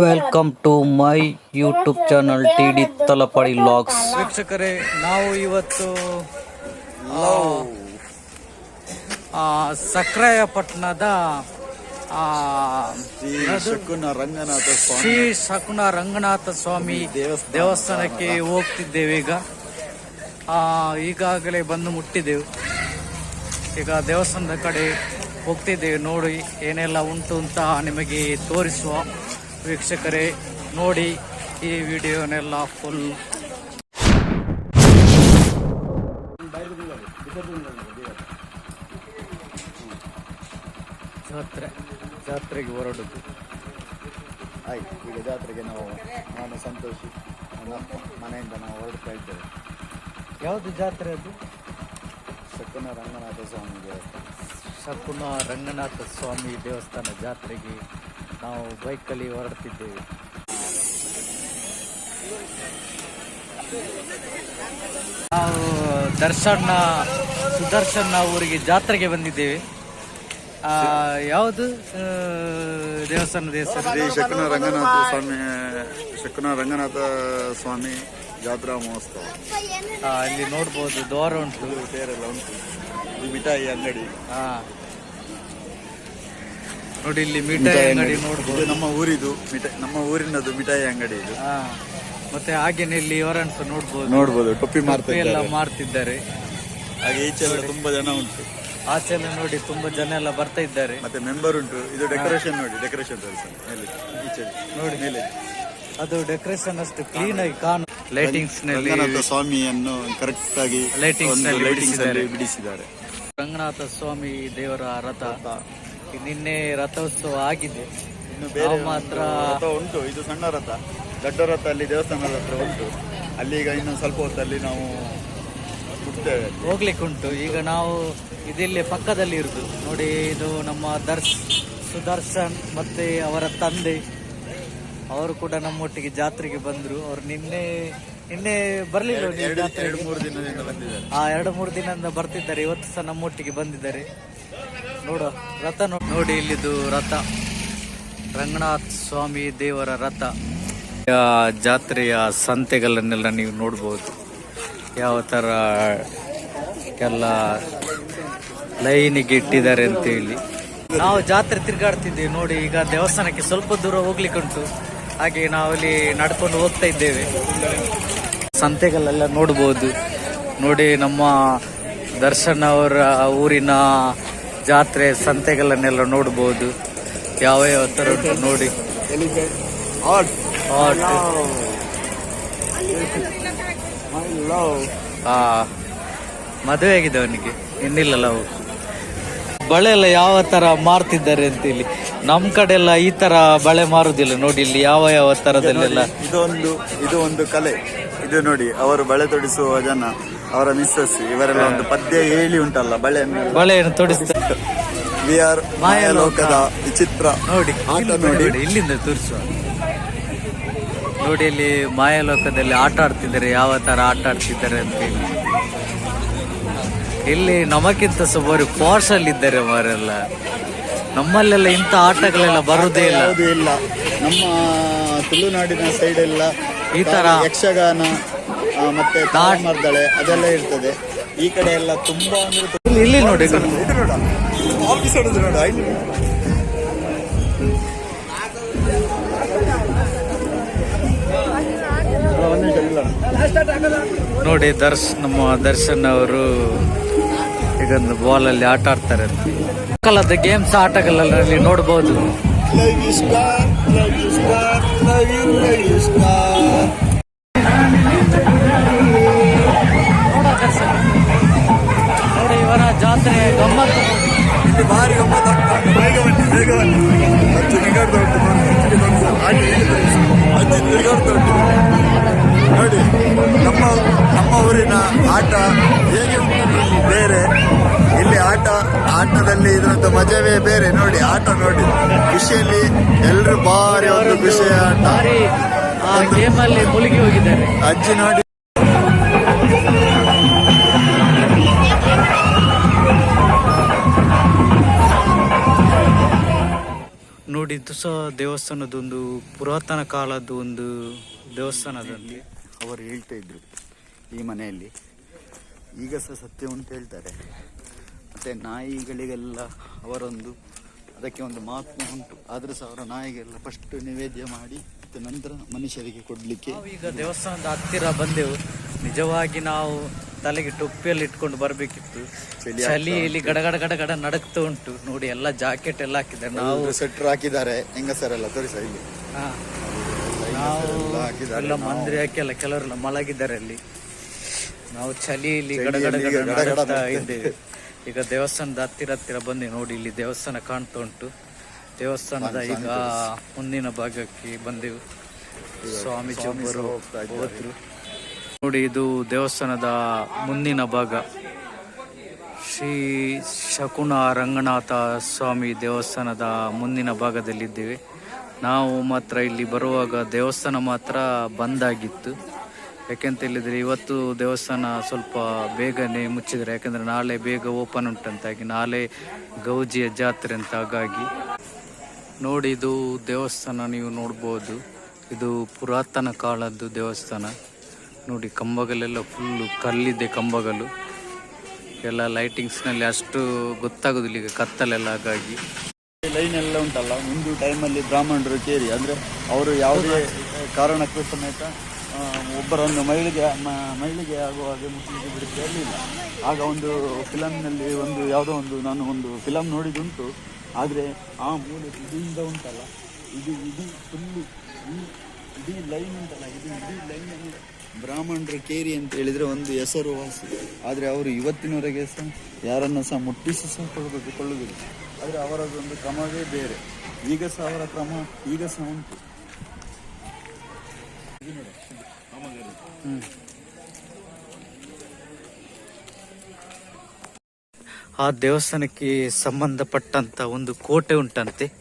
Welcome to my YouTube channel T D Talapadi logs ವೀಕ್ಷಕರೇ ನಾವು ಇವತ್ತು ಸಕ್ರಾಯಪಟ್ಟಣದ ಶ್ರೀ ಶಕುನ ರಂಗನಾಥ ಸ್ವಾಮಿ. ದೇವಸ್ಥಾನಕ್ಕೆ ಹೋಗ್ತಿದ್ದೇವೆ ಈಗ. ಆ, ಈಗಾಗಲೇ ಬಂದು ಮುಟ್ಟಿದ್ದೆವು ಈಗ ದೇವಸ್ಥಾನದ ಕಡೆ ಹೋಗ್ತಿದ್ದೇವೆ ನೋಡಿ ಏನೆಲ್ಲ ಉಂಟು ಅಂತ ನಿಮಗೆ ತೋರಿಸುವ ವೀಕ್ಷಕರೇ ನೋಡಿ ಈ ವಿಡಿಯೋನೆಲ್ಲ ಫುಲ್ ಜಾತ್ರೆ ಜಾತ್ರೆಗೆ ಹೊರಡುದು. ಆಯ್ತು ಈಗ ಜಾತ್ರೆಗೆ ನಾವು ನಾನು ಸಂತೋಷ. ಮನೆಯಿಂದ ನಾವು ಹೊರಡ್ತಾ ಇದ್ದೇವೆ. ಯಾವುದು ಜಾತ್ರೆ ಅದು? ಸಕ್ಕನ ರಂಗನಾಥ ಸ್ವಾಮಿ ದೇವಸ್ಥಾನ. ಶಕುನ ರಂಗನಾಥ ಸ್ವಾಮಿ ದೇವಸ್ಥಾನ ಜಾತ್ರೆಗೆ ನಾವು ಬೈಕಲ್ಲಿ ಹೊರಡ್ತಿದ್ದೇವೆ. ನಾವು ದರ್ಶನ ಸುದರ್ಶನ ಊರಿಗೆ ಜಾತ್ರೆಗೆ ಬಂದಿದ್ದೇವೆ. ಆ, ಯಾವುದು? ದೇವಸ್ಥಾನದ ಹೆಸರು ಶ್ರೀ ಶಕುನ ರಂಗನಾಥ ಸ್ವಾಮಿ ಶಕುನ ರಂಗನಾಥ ಸ್ವಾಮಿ ಜಾತ್ರಾ ಮಹೋತ್ಸವ. ಅಲ್ಲಿ ಇಲ್ಲಿ ನೋಡ್ಬೋದು ದ್ವಾರ ಉಂಟು. ಬೇರೆಲ್ಲ ಉಂಟು. ಈ ಮಿಠಾಯಿ ಅಂಗಡಿ. ಹಾ. ನೋಡಿ ಇಲ್ಲಿ ಮಿಠಾಯಿ ಅಂಗಡಿ ನೋಡ್ಬೋದು. ಇದು ನಮ್ಮ ಊರಿದು ಮಿಠಾಯಿ ನಮ್ಮ ಊರಿನದು ಮಿಠಾಯಿ ಅಂಗಡಿ ಇದು. ಹಾ. ಮತ್ತೆ ಹಾಗೇನೆ ಇಲ್ಲಿ ಅವರಂತ ನೋಡ್ಬೋದು. ನೋಡ್ಬೋದು ಟೊಪ್ಪಿ ಮಾರ್ತಾ ಎಲ್ಲ ಇದ್ದಾರೆ ಮಾಡ್ತಿದ್ದಾರೆ ಹಾಗೆ ಈಚೆ ಎಲ್ಲ ತುಂಬಾ ಜನ ಉಂಟು. ಆಚೆ ಎಲ್ಲ ನೋಡಿ ತುಂಬಾ ಜನ ಎಲ್ಲ ಬರ್ತಾ ಇದ್ದಾರೆ. ಮತ್ತೆ ಮೆಂಬರ್ ಉಂಟು. ಇದು ಡೆಕೋರೇಷನ್ ನೋಡಿ ಡೆಕೋರೇಷನ್ ಮೇಲೆ ಈಚೆ. ನೋಡಿ. ಮೇಲೆ. ಅದು ಡೆಕೋರೇಷನ್ ಅಷ್ಟು ಕ್ಲೀನ್ ಆಗಿ ಕಾಣು ಲೈಟಿಂಗ್ಸ್ನಲ್ಲಿ ರಂಗನಾಥ ಸ್ವಾಮಿಯನ್ನು ಕರೆಕ್ಟ್ ಆಗಿ Lightings ಒಂದು ನಲ್ಲಿ ಲೈಟಿಂಗ್ಸ್ ಅಲ್ಲಿ ಬಿಡಿಸಿದ್ದಾರೆ. ರಂಗನಾಥ ಸ್ವಾಮಿ ದೇವರ ರಥ ನಿನ್ನೆ ರಥೋತ್ಸವ ಆಗಿದೆ. ಇನ್ನು ಬೇರೆ ಮಾತ್ರ ರಥ ಉಂಟು. ಇದು ಸಣ್ಣ ರಥ. ದೊಡ್ಡ ರಥ ಅಲ್ಲಿ ದೇವಸ್ಥಾನದ ಹತ್ರ ಉಂಟು. ಅಲ್ಲಿ ಈಗ ಇನ್ನು ಸ್ವಲ್ಪ ಹೊತ್ತಲ್ಲಿ ನಾವು ಹೋಗ್ಲಿಕ್ಕೆ ಉಂಟು. ಈಗ ನಾವು ಇದಿಲ್ಲಿ ಪಕ್ಕದಲ್ಲಿ ಇರುದು. ನೋಡಿ ಇದು ನಮ್ಮ ದರ್ಶ್ ಸುದರ್ಶನ್ ಮತ್ತೆ ಅವರ ತಂದೆ. ಅವರು ಕೂಡ ನಮ್ಮೊಟ್ಟಿಗೆ ಜಾತ್ರೆಗೆ ಬಂದರು. ಅವ್ರು ನಿನ್ನೆ ನಿನ್ನೆ ಬರ್ಲಿಲ್ಲ ಎರಡು ಮೂರು ದಿನದಿಂದ ಬಂದಿದ್ದಾರೆ. ಆ ಎರಡು ಮೂರು ದಿನದಿಂದ ಬರ್ತಿದ್ದಾರೆ. ಇವತ್ತು ಸಹ ನಮ್ಮೊಟ್ಟಿಗೆ ಬಂದಿದ್ದಾರೆ. ನೋಡು ರಥ ನೋಡಿ ನೋಡಿ ಇಲ್ಲಿದು ರಥ. ರಂಗನಾಥ್ ಸ್ವಾಮಿ ದೇವರ ರಥ. ಜಾತ್ರೆಯ ಸಂತೆಗಳನ್ನೆಲ್ಲ ನೀವು ನೋಡ್ಬೋದು. ಯಾವ ಥರ ಎಲ್ಲ ಲೈನಿಗೆ ಇಟ್ಟಿದ್ದಾರೆ ಅಂತೇಳಿ. ನಾವು ಜಾತ್ರೆ ತಿರುಗಾಡ್ತಿದ್ದೇವೆ. ನೋಡಿ ಈಗ ದೇವಸ್ಥಾನಕ್ಕೆ ಸ್ವಲ್ಪ ದೂರ ಹೋಗ್ಲಿಕ್ಕುಂಟು. ಹಾಗೆ ನಾವಲ್ಲಿ ನಡ್ಕೊಂಡು ಹೋಗ್ತಾ ಇದ್ದೇವೆ. ಸಂತೆಗಳೆಲ್ಲ ನೋಡ್ಬೋದು. ನೋಡಿ ನಮ್ಮ ದರ್ಶನ್ ಅವರ ಊರಿನ ಜಾತ್ರೆ ಸಂತೆಗಳನ್ನೆಲ್ಲ ನೋಡ್ಬೋದು. ಯಾವ ಯಾವ ಥರ ಉಂಟು ನೋಡಿ. ಮದುವೆ ಆಗಿದೆ ಅವನಿಗೆ. ಇನ್ನಿಲ್ಲ ಲವ್. ಬಳೆ ಎಲ್ಲ ಯಾವ ತರ ಮಾರ್ತಿದ್ದಾರೆ ಅಂತ ಇಲ್ಲಿ ನಮ್ ಕಡೆ ಎಲ್ಲ ಈ ತರ ಬಳೆ ಮಾರುದಿಲ್ಲ ನೋಡಿ ಇಲ್ಲಿ. ಯಾವ ಯಾವ ತರದಲ್ಲೆಲ್ಲ ಇದೊಂದು ಇದು ಒಂದು ಕಲೆ. ಇದು ನೋಡಿ ಅವರು ಬಳೆ ತೊಡಿಸುವ ಜನ ಅವರ ಮಿಸ್ಸಸ್ ಇವರೆಲ್ಲ ಒಂದು ಪದ್ಯ ಹೇಳಿ ಉಂಟಲ್ಲ ಬಳೆಯನ್ನು. ಬಳೆಯನ್ನು ತೊಡಿಸ್ತಾರೆ ವಿ ಆರ್ ಮಾಯಲೋಕದ ವಿಚಿತ್ರ ನೋಡಿ ಆಟ ನೋಡಿ. ಇಲ್ಲಿಂದ ತೋರಿಸುವ. ನೋಡಿ ಇಲ್ಲಿ ಮಾಯಾಲೋಕದಲ್ಲಿ ಆಟ ಆಡ್ತಿದ್ದಾರೆ ಯಾವ ತರ ಆಟ ಆಡ್ತಿದ್ದಾರೆ ಅಂತ ಹೇಳಿ. ಇಲ್ಲಿ ನಮಗಿಂತ ಸುಮಾರು ಪಾರ್ಸ್ ಅಲ್ಲಿ ಇದ್ದಾರೆ ಅವರೆಲ್ಲ ನಮ್ಮಲ್ಲೆಲ್ಲ ಇಂಥ ಆಟಗಳೆಲ್ಲ ಬರುದೇ ಇಲ್ಲ. ಇಲ್ಲ. ನಮ್ಮ ತುಳುನಾಡಿನ ಸೈಡ್ ಎಲ್ಲ ಈ ತರ ಯಕ್ಷಗಾನ ಮತ್ತೆ ತಾಳಮರ್ದಳೆ ಅದೆಲ್ಲ ಇರ್ತದೆ. ಈ ಕಡೆ ಎಲ್ಲ ತುಂಬಾ ಅಂದ್ರೆ ಇಲ್ಲಿ ನೋಡಿ ನೋಡ. ದರ್ಶ್ ನಮ್ಮ ದರ್ಶನ್ ಅವರು ಈಗೊಂದು ಬಾಲ್ ಅಲ್ಲಿ ಆಟ ಆಡ್ತಾರೆ ಮಕ್ಕಳದ ಗೇಮ್ಸ್ ಆಟಗಳಲ್ಲಿ ನೋಡ್ಬೋದು. ನೋಡಿ ಇವರ ಜಾತ್ರೆ ಗಮ್ಮತ್ತು. ಇಲ್ಲಿ ಭಾರಿ ಗಮ್ಮತ್ತು. ಆಗ್ತಾ ಉಂಟು. ಬೇಗ ಬನ್ನಿ ಬೇಗ ಬನ್ನಿ ಅಜ್ಜಿ ನಿಗಾಡ್ತಾ ಉಂಟು ಹಾಗೆ ತಿರುಗಾಡ್ತಾ ಉಂಟು ನೋಡಿ ನಮ್ಮ ನಮ್ಮ ಊರಿನ ಆಟ ಹೇಗೆ ಉಂಟು ಬೇರೆ. ಇಲ್ಲಿ ಆಟ ಆಟದಲ್ಲಿ ಇದ್ರದ್ದು ಮಜವೇ ಬೇರೆ. ನೋಡಿ ಆಟ ನೋಡಿ. ಖುಷಿಯಲ್ಲಿ ಎಲ್ಲರೂ ಭಾರಿ ಒಂದು ಖುಷಿಯ ಆಟ. ಭಾರಿ ಆ ಗೇಮ್ ಅಲ್ಲಿ ಮುಳುಗಿ ಹೋಗಿದ್ದಾರೆ. ಅಜ್ಜಿ ನೋಡಿ. ನೋಡಿ ಇದು ಸಹ ದೇವಸ್ಥಾನದೊಂದು ಪುರಾತನ ಕಾಲದ ಒಂದು ದೇವಸ್ಥಾನದಲ್ಲಿ ಅವರು ಹೇಳ್ತಾ ಇದ್ರು ಈ ಮನೆಯಲ್ಲಿ. ಈಗ ಸಹ ಸತ್ಯ ಉಂಟು ಹೇಳ್ತಾರೆ. ಮತ್ತೆ ನಾಯಿಗಳಿಗೆಲ್ಲ ಅವರೊಂದು ಅದಕ್ಕೆ ಒಂದು ಮಹತ್ವ ಉಂಟು. ಆದರೂ ಸಹ ಅವರ ನಾಯಿಗೆಲ್ಲ ಫಸ್ಟ್ ನಿವೇದ್ಯ ಮಾಡಿ ಮತ್ತೆ ನಂತರ ಮನುಷ್ಯರಿಗೆ ಕೊಡ್ಲಿಕ್ಕೆ. ಈಗ ದೇವಸ್ಥಾನದ ಹತ್ತಿರ ಬಂದೆವು. ನಿಜವಾಗಿ ನಾವು ತಲೆಗೆ ಟೊಪ್ಪಿಯಲ್ಲಿ ಇಟ್ಕೊಂಡು ಬರಬೇಕಿತ್ತು. ಚಳಿ ಇಲ್ಲಿ ಗಡಗಡ ಗಡಗಡ ನಡಕ್ತಾ ಉಂಟು. ನೋಡಿ ಎಲ್ಲ ಜಾಕೆಟ್ ಎಲ್ಲ ಹಾಕಿದ್ದಾರೆ. ನಾವು ಸೆಟ್ರ್ ಹಾಕಿದ್ದಾರೆ. ಹೆಂಗಸರೆಲ್ಲ ತೋರಿಸ ಇಲ್ಲಿ. ಹಾ. ನಾವು ಎಲ್ಲ ಮಂದ್ರಿ ಹಾಕಿ ಎಲ್ಲ ಕೆಲವರೆಲ್ಲ ಮಲಗಿದ್ದಾರೆ ಅಲ್ಲಿ. ನಾವು ಚಳಿಯಲ್ಲಿ ಚಳಿಯಲ್ಲಿ ಗಡಗಡ ಗಡಗಡ ಇದ್ದೇವೆ. ಈಗ ದೇವಸ್ಥಾನದ ಹತ್ತಿರ ಹತ್ತಿರ ಬಂದು ನೋಡಿ ಇಲ್ಲಿ ದೇವಸ್ಥಾನ ಕಾಣ್ತಾ ಉಂಟು. ದೇವಸ್ಥಾನದ ಈಗ ಮುಂದಿನ ಭಾಗಕ್ಕೆ ಬಂದೆವು. ಸ್ವಾಮೀಜಿ ಒಬ್ಬರು ಹೋದ್ರು. ನೋಡಿ ಇದು ದೇವಸ್ಥಾನದ ಮುಂದಿನ ಭಾಗ. ಶ್ರೀ ಶಕುನ ರಂಗನಾಥ ಸ್ವಾಮಿ ದೇವಸ್ಥಾನದ ಮುಂದಿನ ಭಾಗದಲ್ಲಿದ್ದೇವೆ. ನಾವು ಮಾತ್ರ ಇಲ್ಲಿ ಬರುವಾಗ ದೇವಸ್ಥಾನ ಮಾತ್ರ ಬಂದಾಗಿತ್ತು ಯಾಕೆಂತ ಹೇಳಿದರೆ ಇವತ್ತು ದೇವಸ್ಥಾನ ಸ್ವಲ್ಪ ಬೇಗನೆ ಮುಚ್ಚಿದರೆ, ಯಾಕೆಂದರೆ ನಾಳೆ ಬೇಗ ಓಪನ್ ಉಂಟಂತಾಗಿ, ನಾಳೆ ಗೌಜಿಯ ಜಾತ್ರೆ ಅಂತ ಹಾಗಾಗಿ. ನೋಡಿ, ಇದು ದೇವಸ್ಥಾನ ನೀವು ನೋಡ್ಬೋದು. ಇದು ಪುರಾತನ ಕಾಲದ್ದು ದೇವಸ್ಥಾನ. ನೋಡಿ, ಕಂಬಗಳೆಲ್ಲ ಫುಲ್ಲು ಕಲ್ಲಿದೆ ಕಂಬಗಳು. ಎಲ್ಲ ಲೈಟಿಂಗ್ಸ್ನಲ್ಲಿ ಅಷ್ಟು ಗೊತ್ತಾಗೋದಿಲ್ಲ ಈಗ ಕತ್ತಲೆಲ್ಲ ಹಾಗಾಗಿ. ಲೈನ್ ಎಲ್ಲ ಉಂಟಲ್ಲ, ಒಂದು ಟೈಮಲ್ಲಿ ಬ್ರಾಹ್ಮಣರು ಕೇರಿ, ಅಂದರೆ ಅವರು ಯಾವುದೇ ಕಾರಣಕ್ಕೂ ಸಮೇತ ಒಬ್ಬರನ್ನು ಮಹಿಳೆಗೆ ಮಹಿಳೆಗೆ ಆಗುವ ಹಾಗೆ ಮುಸ್ಲಿಮ್ಗೆ ಬಿಡಕ್ಕೆ ಇರಲಿಲ್ಲ ಆಗ ಒಂದು ಫಿಲಮ್ನಲ್ಲಿ ಒಂದು ಯಾವುದೋ ಒಂದು, ನಾನು ಒಂದು ಫಿಲಮ್ ನೋಡಿದುಂಟು ಆದರೆ ಆ ಮೂಲೆ ಇದರಿಂದ ಉಂಟಲ್ಲ, ಇದು ಇಡೀ ಫುಲ್ಲು ಇಡೀ ಲೈನ್ ಉಂಟಲ್ಲ, ಇದು ಇಡೀ ಲೈನ್ ಬ್ರಾಹ್ಮಣರ ಕೇರಿ ಅಂತ ಹೇಳಿದರೆ ಒಂದು ಹೆಸರುವಾಸಿ ಆದರೆ ಅವರು ಇವತ್ತಿನವರೆಗೆ ಸಹ ಯಾರನ್ನು ಸಹ ಮುಟ್ಟಿಸಿ ಸಹ ಕೊಡಬೇಕು, ಕೊಳ್ಳುವುದಿಲ್ಲ. ಆದರೆ ಅವರದೊಂದು ಕ್ರಮವೇ ಬೇರೆ. ಈಗ ಸಹ ಅವರ ಕ್ರಮ, ಈಗ ಸಹ ಉಂಟು. ಆ ದೇವಸ್ಥಾನಕ್ಕೆ ಸಂಬಂಧಪಟ್ಟಂತ ಒಂದು ಕೋಟೆ ಉಂಟಂತೆ.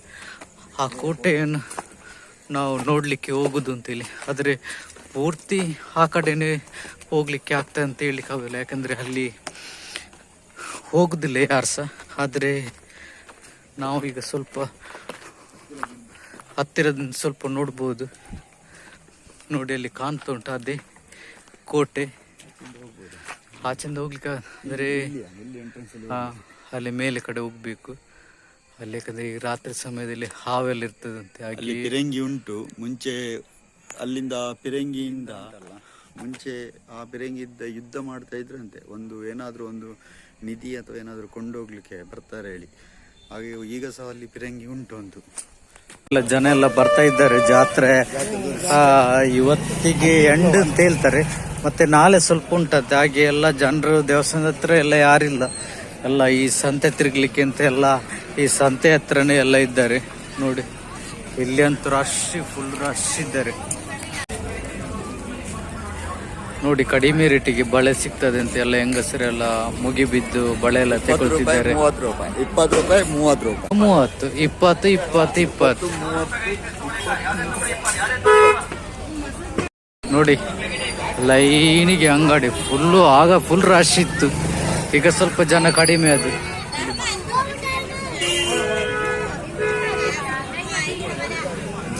ಆ ಕೋಟೆಯನ್ನು ನಾವು ನೋಡಲಿಕ್ಕೆ ಹೋಗುದು ಅಂತೇಳಿ. ಆದರೆ ಪೂರ್ತಿ ಆ ಕಡೆನೇ ಹೋಗ್ಲಿಕ್ಕೆ ಆಗ್ತದೆ ಅಂತ ಹೇಳಲಿಕ್ಕೆ ಆಗೋದಿಲ್ಲ. ಯಾಕಂದರೆ ಅಲ್ಲಿ ಹೋಗುದಿಲ್ಲ ಯಾರು ಸಹ. ಆದರೆ ನಾವು ಈಗ ಸ್ವಲ್ಪ ಹತ್ತಿರದ ಸ್ವಲ್ಪ ನೋಡ್ಬೋದು. ನೋಡಿ ಅಲ್ಲಿ ಕಾಣ್ತಾ ಉಂಟು. ಅದೇ ಕೋಟೆ. ಆಚೆಂದ ಹೋಗ್ಲಿಕ್ಕೆ ಅಂದರೆ ಅಲ್ಲಿ ಮೇಲೆ ಕಡೆ ಹೋಗ್ಬೇಕು. ಅಲ್ಲಿ ಯಾಕಂದ್ರೆ ಈಗ ರಾತ್ರಿ ಸಮಯದಲ್ಲಿ ಹಾವೆಲ್ಲ ಇರ್ತದಂತೆ. ಅಲ್ಲಿ ಪಿರಂಗಿ ಉಂಟು. ಮುಂಚೆ ಅಲ್ಲಿಂದ ಪಿರಂಗಿಯಿಂದ ಮುಂಚೆ ಆ ಪಿರಂಗಿಯಿಂದ ಯುದ್ಧ ಮಾಡ್ತಾ ಇದ್ರಂತೆ ಒಂದು ಏನಾದರೂ ಒಂದು ನಿಧಿ ಅಥವಾ ಏನಾದರೂ ಕೊಂಡೋಗ್ಲಿಕ್ಕೆ ಬರ್ತಾರೆ ಹೇಳಿ. ಹಾಗೆ ಈಗ ಸಹ ಅಲ್ಲಿ ಪಿರಂಗಿ ಉಂಟು ಒಂದು ಜನ ಎಲ್ಲ ಬರ್ತಾ ಇದ್ದಾರೆ, ಜಾತ್ರೆ ಇವತ್ತಿಗೆ ಎಂಡ್ ಅಂತ ಹೇಳ್ತಾರೆ. ಮತ್ತೆ ನಾಳೆ ಸ್ವಲ್ಪ ಉಂಟಂತೆ, ಹಾಗೆ ಎಲ್ಲ ಜನರು ದೇವಸ್ಥಾನದ ಹತ್ರ ಎಲ್ಲ ಯಾರಿಲ್ಲ. ಎಲ್ಲ ಈ ಸಂತೆ ತಿರುಗ್ಲಿಕ್ಕೆ ಅಂತ ಎಲ್ಲ ಈ ಸಂತೆ ಹತ್ರನೇ ಎಲ್ಲ ಇದ್ದಾರೆ. ನೋಡಿ ಇಲ್ಲಿ ಅಂತೂ ರಶ್ ಫುಲ್ ರಶ್ ಇದ್ದಾರೆ. ನೋಡಿ ಕಡಿಮೆ ರೇಟಿಗೆ ಬಳೆ ಸಿಗ್ತದೆ ಅಂತ ಎಲ್ಲ ಹೆಂಗಸರೆಲ್ಲ ಮುಗಿಬಿದ್ದು ಬಳೆ ಎಲ್ಲ ತಗೊಳ್ತಿದ್ದಾರೆ. ಮೂವತ್ತು ರೂಪಾಯಿ. ಇಪ್ಪತ್ತು ರೂಪಾಯಿ ಮೂವತ್ತು ರೂಪಾಯಿ. ಮೂವತ್ತು ಇಪ್ಪತ್ತು ಇಪ್ಪತ್ತು ಇಪ್ಪತ್ತು. ನೋಡಿ ಲೈನಿಗೆ ಅಂಗಡಿ ಫುಲ್ಲು ಆಗ ಫುಲ್ ರಶ್ ಇತ್ತು. ಈಗ ಸ್ವಲ್ಪ ಜನ ಕಡಿಮೆ ಅದು.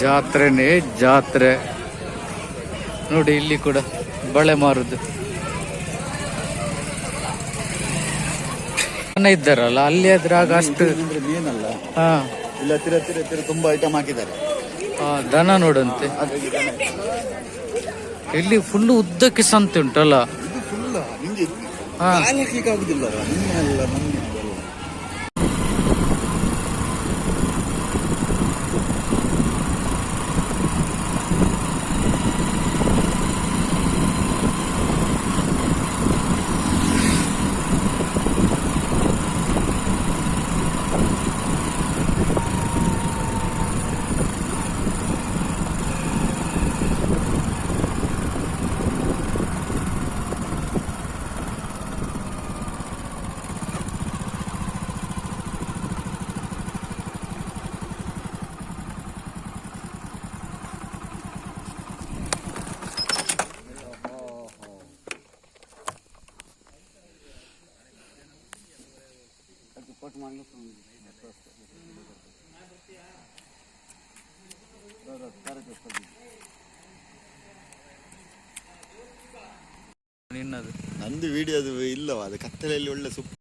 ಜಾತ್ರೆನೇ ಜಾತ್ರೆ. ನೋಡಿ ಇಲ್ಲಿ ಕೂಡ ಬಳೆ ಮಾರುದು. ಜನ ಇದ್ದಾರಲ್ಲ ಅಲ್ಲಿ ಆದ್ರೆ ಆಗ ಅಷ್ಟು ಮೀನಲ್ಲ ಹಾ. ಇಲ್ಲ ತಿರ ತಿರ ತಿರ ತುಂಬಾ ಐಟಮ್ ಹಾಕಿದ್ದಾರೆ. ಆ, ದನ ನೋಡಂತೆ. ಹಾಗಾಗಿ. ಇಲ್ಲಿ ಫುಲ್ ಉದ್ದಕ್ಕೆ ಸಂತೆ ಉಂಟಲ್ಲ. ಹಾ. ಕಾಲು ಹಾಕ್ಲಿಕ್ಕೆ ಆಗುದಿಲ್ಲ ಕುಮಾರ್ಗೆ ನಿನ್ನದು ನಂದು ವಿಡಿಯೋ ಅದು ಇಲ್ಲವ ಅದು ಕತ್ತಲೆಯಲ್ಲಿ ಒಳ್ಳೆ ಸೂಪರ್